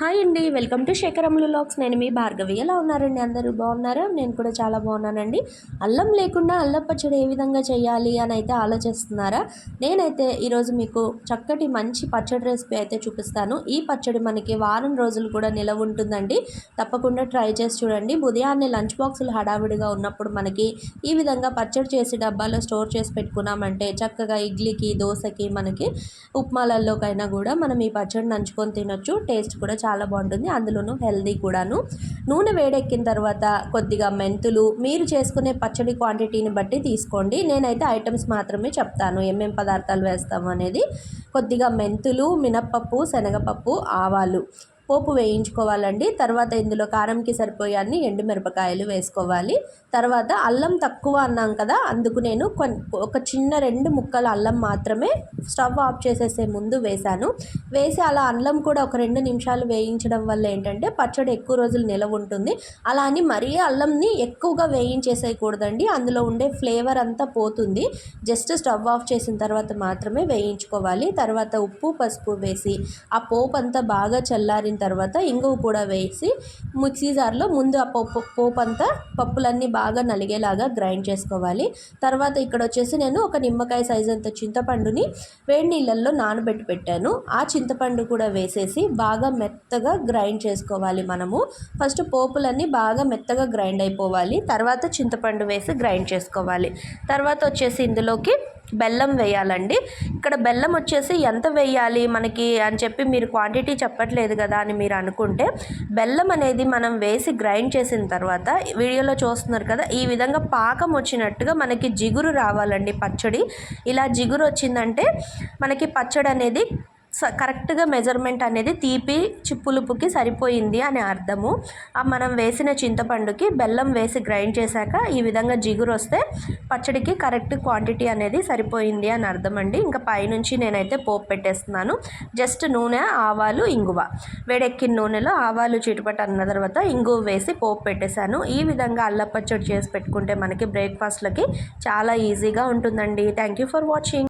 Hi అండి welcome to శేఖరములు lakhs నేను మీ భార్గవి. ఎలా ఉన్నారండి? అందరూ బాగున్నారా? నేను కూడా చాలా బాగున్నానండి. అల్లం లేకుండా అల్లం పచ్చడి ఏ విధంగా చేయాలి అని అయితే ఆలోచిస్తున్నారా? నేనైతే ఈరోజు మీకు చక్కటి మంచి పచ్చడి రెసిపీ అయితే చూపిస్తాను. ఈ పచ్చడి మనకి వారం రోజులు కూడా నిలవ ఉంటుందండి. తప్పకుండా ట్రై చేసి చూడండి. ఉదయాన్నే లంచ్ బాక్సులు హడావిడిగా ఉన్నప్పుడు మనకి ఈ విధంగా పచ్చడి చేసి డబ్బాలో స్టోర్ చేసి పెట్టుకున్నామంటే చక్కగా ఇడ్లీకి దోశకి మనకి ఉప్మాలలోకైనా కూడా మనం ఈ పచ్చడి నంచుకొని తినొచ్చు. టేస్ట్ కూడా చాలా బాగుంటుంది. అందులోనూ హెల్దీ కూడాను. నూనె వేడెక్కిన తర్వాత కొద్దిగా మెంతులు మీరు చేసుకునే పచ్చడి క్వాంటిటీని బట్టి తీసుకోండి. నేనైతే ఐటమ్స్ మాత్రమే చెప్తాను. ఏమేం పదార్థాలు వేస్తాము అనేది కొద్దిగా మెంతులు మినప్పప్పు శనగపప్పు ఆవాలు. పోపు వేయించుకోవాలండి. తర్వాత ఇందులో కారంకి సరిపోయే అన్ని ఎండుమిరపకాయలు వేసుకోవాలి. తర్వాత అల్లం తక్కువ అన్నాం కదా అందుకు నేను ఒక చిన్న రెండు ముక్కల అల్లం మాత్రమే స్టవ్ ఆఫ్ చేసేసే ముందు వేశాను. వేసి అలా అల్లం కూడా ఒక రెండు నిమిషాలు వేయించడం వల్ల ఏంటంటే పచ్చడి ఎక్కువ రోజులు నిలవ ఉంటుంది. అలా అని మరీ అల్లంని ఎక్కువగా వేయించేసేయకూడదండి. అందులో ఉండే ఫ్లేవర్ అంతా పోతుంది. జస్ట్ స్టవ్ ఆఫ్ చేసిన తర్వాత మాత్రమే వేయించుకోవాలి. తర్వాత ఉప్పు పసుపు వేసి ఆ పోపు అంతా బాగా చల్లారిన తర్వాత ఇంగువ కూడా వేసి మిక్సీ జార్లో ముందు ఆ పప్పు పోపు అంతా పప్పులన్నీ బాగా నలిగేలాగా గ్రైండ్ చేసుకోవాలి. తర్వాత ఇక్కడ వచ్చేసి నేను ఒక నిమ్మకాయ సైజ్ అంత చింతపండుని వేడి నీళ్ళల్లో నానబెట్టి పెట్టాను. ఆ చింతపండు కూడా వేసేసి బాగా మెత్తగా గ్రైండ్ చేసుకోవాలి మనము. ఫస్ట్ పోపులన్నీ బాగా మెత్తగా గ్రైండ్ అయిపోవాలి. తర్వాత చింతపండు వేసి గ్రైండ్ చేసుకోవాలి. తర్వాత వచ్చేసి ఇందులోకి బెల్లం వేయాలండి. ఇక్కడ బెల్లం వచ్చేసి ఎంత వేయాలి మనకి అని చెప్పి మీరు క్వాంటిటీ చెప్పట్లేదు కదా అని మీరు అనుకుంటే బెల్లం అనేది మనం వేసి గ్రైండ్ చేసిన తర్వాత వీడియోలో చూస్తున్నారు కదా ఈ విధంగా పాకం వచ్చినట్టుగా మనకి జిగురు రావాలండి పచ్చడి. ఇలా జిగురు వచ్చిందంటే మనకి పచ్చడి అనేది కరెక్ట్గా మెజర్మెంట్ అనేది తీపి చిప్పులుపుకి సరిపోయింది అని అర్థము. మనం వేసిన చింతపండుకి బెల్లం వేసి గ్రైండ్ చేశాక ఈ విధంగా జిగురు వస్తే పచ్చడికి కరెక్ట్ క్వాంటిటీ అనేది సరిపోయింది అని అర్థం అండి ఇంకా పైనుంచి నేనైతే పోపు పెట్టేస్తున్నాను. జస్ట్ నూనె ఆవాలు ఇంగువ. వేడెక్కిన నూనెలో ఆవాలు చిటుపట అన్న తర్వాత ఇంగువ వేసి పోపు పెట్టేశాను. ఈ విధంగా అల్ల పచ్చడి చేసి పెట్టుకుంటే మనకి బ్రేక్ఫాస్ట్లకి చాలా ఈజీగా ఉంటుందండి. Thank you for watching.